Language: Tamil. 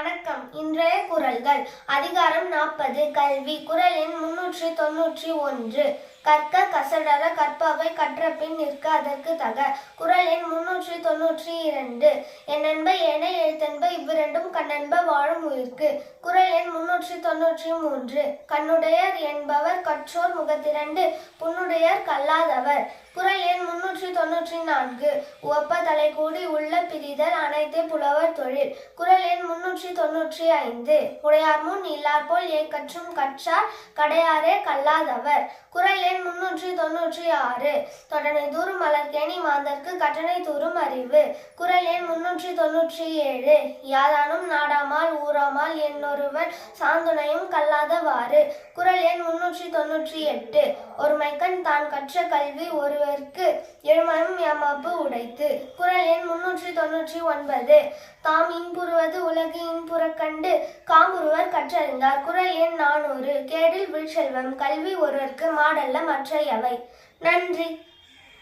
வணக்கம். இன்றைய குரல்கள். அதிகாரம் நாற்பது. கல்வி. குரலின் முன்னூற்றி தொன்னூற்றி ஒன்று. கற்க கசடர கற்பவை கற்றபின் நிற்க அதற்கு தக. குரலின் முன்னூற்றி தொன்னூற்றி இரண்டு. என்னென்ப என எழுத்தென்ப இவ்விரண்டும் கண்ணென்ப வாழும் உயிர்க்கு. குரலின் முன்னூற்றி தொன்னூற்றி மூன்று. கண்ணுடையர் என்பவர் கற்றோர் முகத்திரண்டு புண்ணுடையர் கல்லாதவர். குரல் முன்னூற்றி தொன்னூற்றி நான்கு. உவப்ப தலை கூடி உள்ள பிரிதல் அனைத்து புலவர் தொழில். குரல் எண் முன்னூற்றி தொன்னூற்றி ஐந்து. உடையார் முன் இல்லார் போல் ஏக்கற்றும் கற்றார்? கடையாரே கல்லாதவர். குரல் எண் முன்னூற்றி தொன்னூற்றி ஆறு. தொடனை தூரும் மலர்கேணி மாந்தர்க்கு கட்டணை தூரும் அறிவு. குரல் எண் முன்னூற்றி தொன்னூற்றி ஏழு. யாதானும் நாடாமால் ஊராமால் என்னொருவன் சாந்துணையும் கல்லாதவாறு. குரல் எண் முன்னூற்றி தொன்னூற்றி எட்டு. ஒருமைக்கண் தான் கற்ற கல்வி ஒருவருக்கு எழுமனும் ஏமாப்பு உடைத்து. குரல் எண் முன்னூற்றி தொன்னூற்றி ஒன்பது. தாம் இன்புறுவது உலகு இன்புறக் கண்டு காமுறுவர் கற்றறிந்தார். குரல் எண் நானூறு. கேடில் விழ்செல்வம் கல்வி ஒருவருக்கு மாடல்ல மற்றையவை. நன்றி.